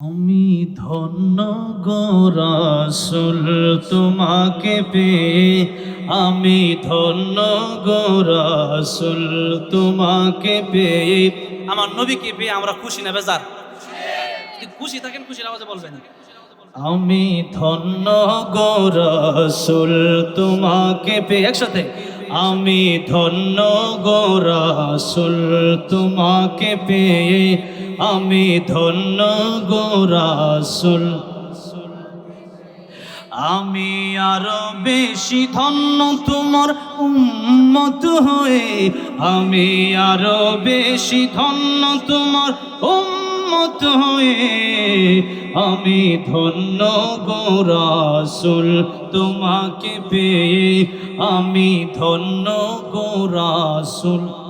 আমি ধন্য গোরাসুল তোমাকে পেয়ে। আমি ধন্য গোরাসুল তোমাকে পেয়ে। আমার নবীকে পেয়ে আমরা খুশি না, বেজার? খুশি থাকেন, খুশির আওয়াজে বলবেন। আমি ধন্য গোরাসুল তোমাকে পেয়ে। একসাথে, আমি ধন্য গোরাসুল তোমাকে পেয়ে। আমি ধন্য গোরাসুল আমি আরও বেশি ধন্য তোমার উম্মত হয়ে। আমি আরও বেশি ধন্য তোমার উম্মত হয়ে। আমি ধন্য গোরাসুল তোমাকে পেয়ে। আমি ধন্য গোরাসুল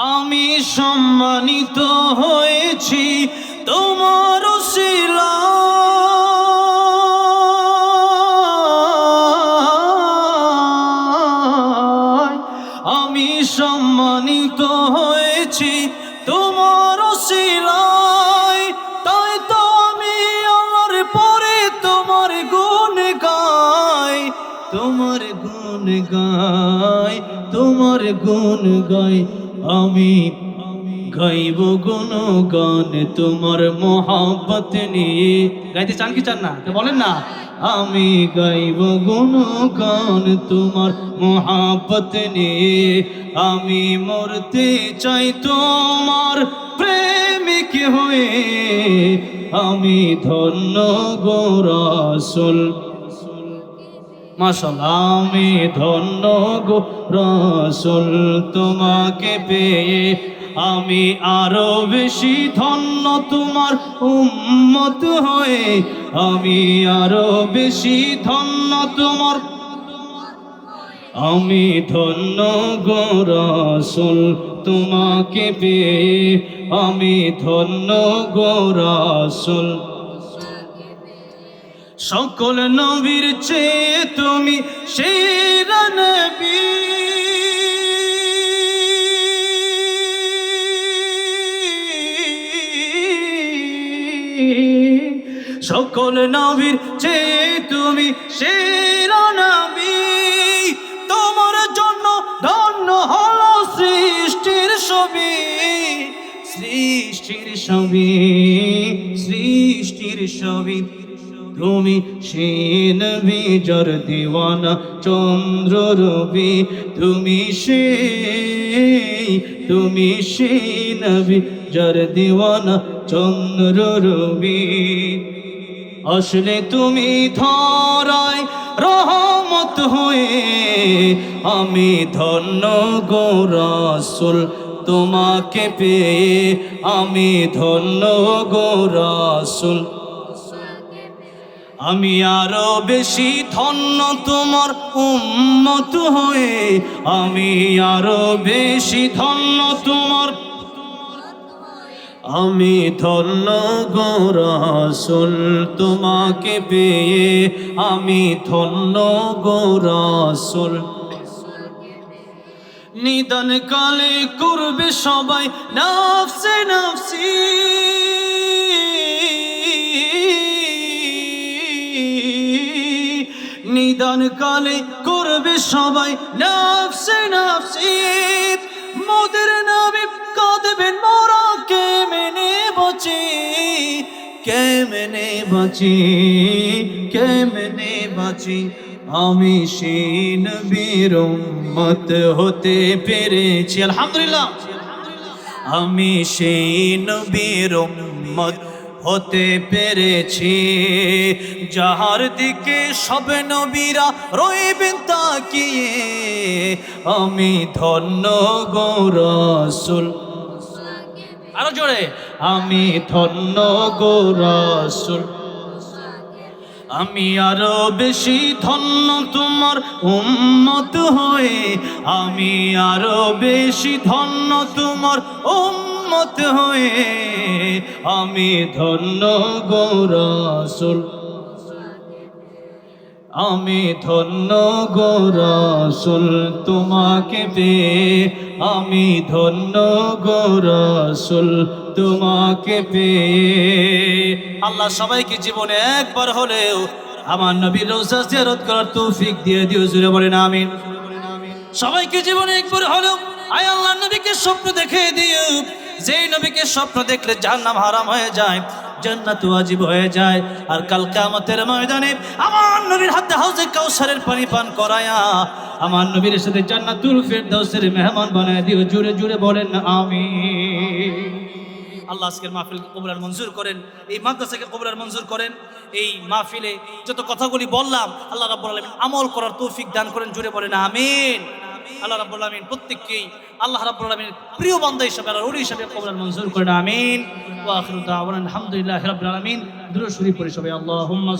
আমি সম্মানিত হয়েছি তোমার শিলা আমি সম্মানিত হয়েছি তোমার শিলায়। তাই তো আমি আমার পরে তোমার গুণ গাই। তোমার গুণ গাই, তোমার গুণ গাই। আমি গাইব গুণ গান তোমার মহাব্বত নিয়ে। গাইতে চান কি চান না? বলেন না। আমি গাইব গুণ গান তোমার মহাব্বত নিয়ে। আমি মরতে চাই তোমার প্রেমিক হয়ে। আমি ধন্য গোরাসুল আমি ধন্য গো রসুল তোমাকে পেয়ে। আমি আরও বেশি ধন্য তোমার উম্মত হয়ে। আমি আরও বেশি ধন্য তোমার আমি ধন্য গো রসুল তোমাকে পেয়ে। আমি ধন্য গো রসুল সকল নবীর চেয়ে তুমি সকল নবীর চেয়ে তুমি সেরা নবী। তোমার জন্য ধন্য হলো সৃষ্টির ছবি। সৃষ্টির ছবি সৃষ্টির ছবি। তুমি সেন বিজর দিওয়ানা, চন্দ্র রবি। তুমি সে তুমি সেন বিজর দিওয়ানা, চন্দ্র রবি। আসলে তুমি ধরায় রহমত হয়ে, আমি ধন্য গৌরাসুল তোমাকে পেয়ে, আমি ধন্য গৌরাসুল আমি আরও বেশি ধন্য তোমার উম্মত হয়ে। আমি আরও বেশি ধন্য তোমার। আমি ধন্য গৌরাসুল তোমাকে পেয়ে। আমি ধন্য গৌরাসুল নিদান কালে করবে সবাই, নাফসে নাফসি। নিদান কালে করবে সবাই নাফসে নাফসি মোদের নামে কাঁদবেন, মোরা কেমনে বাঁচি? কেমনে বাঁচি? কেমনে বাঁচি? আমি সেন বীরমত হতে পেরেছি। আলহামদুলিল্লাহ। আমি সেই নবীর উম্মত হতে পেরেছি। যাহার দিকে সব নবীরা রইবেন তাকিয়ে, আমি ধন্য গৌরসুল আরও জোরে, আমি ধন্য গৌরসুল আমি আরও বেশি ধন্য তোমার উম্মত হয়ে, আমি আরও বেশি ধন্য তোমার উম্মত হয়ে আমি ধন্য গৌরসুল আমি ধন্য গো রসুল তোমাকে পেয়ে, আমি ধন্য গো রসুল তোমাকে পেয়ে। আল্লাহ সবাইকে জীবনে একবার হলেও আমার নবীর রোজা জিয়ারত করার তৌফিক দিয়ে দিও জুড়ে বলেন আমিন। সবাইকে জীবনে একবার হলেও, আয় আল্লাহ নবীকে স্বপ্ন দেখে দিও। যেই নবীকে স্বপ্ন দেখলে জাহান্নাম হারাম হয়ে যায় জান্নাত ওয়াজিব হয়ে যায়। আর কাল কিয়ামতের ময়দানে আমার নবীর হাতে হাউজে কাউসারের পানি পান করায়া আমার নবীর সাথে জান্নাতুল ফেরদাউসের মেহমান বানায় দিও। জুড়ে জুড়ে বলেন আমি আল্লাহ আজকের মাহফিল কবুলার মঞ্জুর করেন। এই মাদ্রাসাকে কবুলার মঞ্জুর করেন। এই মাহফিলে যত কথাগুলি বললাম, আল্লাহ রাব্বুল আলামিন আমল করার তৌফিক দান করেন। জুড়ে বলেন, আমিন। আল্লাহ রাব্বুল আলামিন প্রত্যেককেই আল্লাহ রাব্বুল আলামিন প্রিয় বান্দা হিসাবে আল্লাহ রুড়ি হিসাবে কবুলার মঞ্জুর করেন আমিন। ওয়া আখিরু দাওয়ানা আলহামদুলিল্লাহি রাব্বিল আলামিন। দুরূদ শরীফ পড়ি সবাই। আল্লাহুম্মা